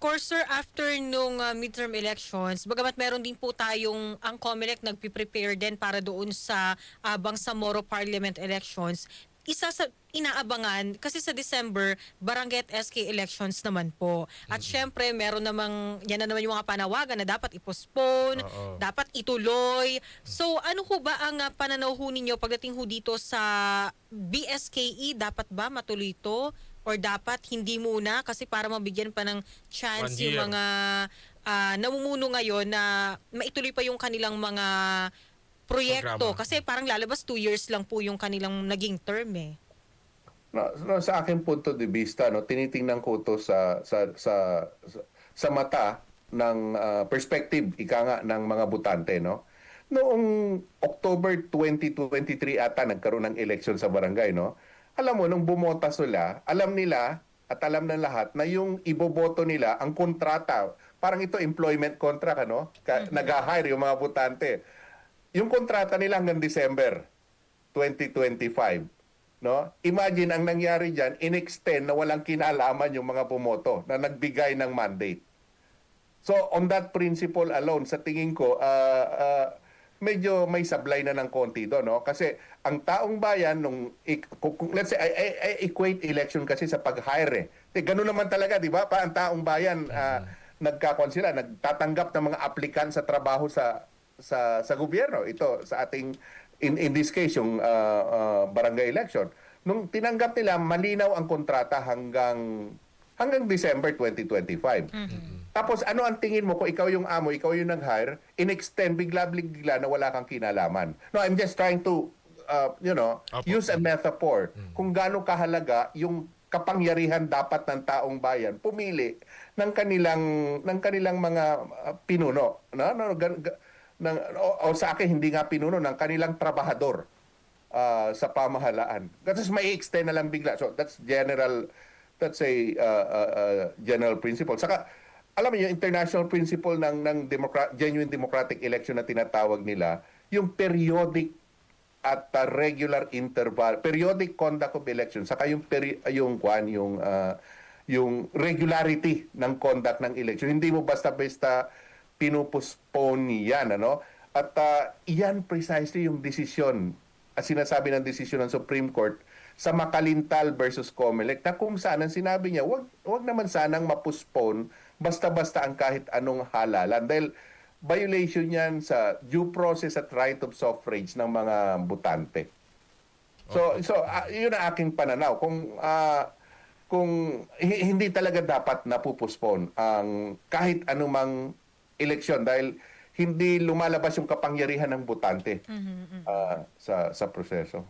course, sir, after nung uh, midterm elections, bagamat meron din po tayong, ang COMELEC nagpiprepare din para doon sa uh, Bangsamoro Parliament elections, isa sa inaabangan, kasi sa December, barangay at SK elections naman po. At syempre, meron namang, yan na naman yung mga panawagan na dapat i-postpone, Oo. dapat ituloy. So, ano ho ba ang uh, pananaw ho ninyo pagdating ho dito sa BSKE? Dapat ba matuloy ito? Or dapat hindi muna? Kasi para mabigyan pa ng chance One yung year. mga ah, namumuno ngayon na maituloy pa yung kanilang mga proyekto. Programa. Kasi parang lalabas two years lang po yung kanilang naging term eh. No, no, sa akin punto de vista, no, tinitingnan ko to sa sa sa sa, sa mata ng ah, perspective ika nga ng mga butante, no. Noong October 2023 ata nagkaroon ng election sa barangay, no. Alam mo nung bumota sila, alam nila at alam ng lahat na yung iboboto nila ang kontrata, parang ito employment contract ano, Ka- nag-hire yung mga butante. Yung kontrata nila hanggang December 2025. No? Imagine ang nangyari diyan, inextend na walang kinalaman yung mga pumoto na nagbigay ng mandate. So on that principle alone, sa tingin ko, ah, ah, medyo may sablay na ng konti doon, no? Kasi ang taong bayan nung let's say I, I- I equate election kasi sa pag-hire. Eh. Eh, ganun naman talaga, 'di ba? Pa ang taong bayan ah, nagkakon sila, nagtatanggap ng mga aplikant sa trabaho sa sa sa gobyerno. Ito sa ating in in this case yung ah, ah, barangay election. Nung tinanggap nila malinaw ang kontrata hanggang hanggang December 2025. Tapos ano ang tingin mo kung ikaw yung amo, ikaw yung nag-hire, in-extend bigla-bigla na wala kang kinalaman. No, I'm just trying to uh, you know, Opo. use a metaphor kung gaano kahalaga yung kapangyarihan dapat ng taong bayan pumili ng kanilang ng kanilang mga uh, pinuno no no gan, ga- ng, o, o sa akin hindi nga pinuno ng kanilang trabahador uh, sa pamahalaan. Kasi may extend na lang bigla. So that's general that's a uh, uh, uh, general principle. Saka alam mo yung international principle ng ng democra- genuine democratic election na tinatawag nila, yung periodic at uh, regular interval, periodic conduct of election, saka yung peri- yung kwan, yung uh, yung regularity ng conduct ng election. Hindi mo basta-basta pinupospone yan, ano? At uh, iyan precisely yung desisyon sinasabi ng desisyon ng Supreme Court sa Makalintal versus Comelec na kung saan ang sinabi niya, wag, wag naman sanang mapuspone basta-basta ang kahit anong halalan. Dahil violation yan sa due process at right of suffrage ng mga butante. So so ah, yun ang aking pananaw kung ah, kung hi- hindi talaga dapat napupuspon ang kahit anumang eleksyon dahil hindi lumalabas yung kapangyarihan ng butante ah, sa sa proseso.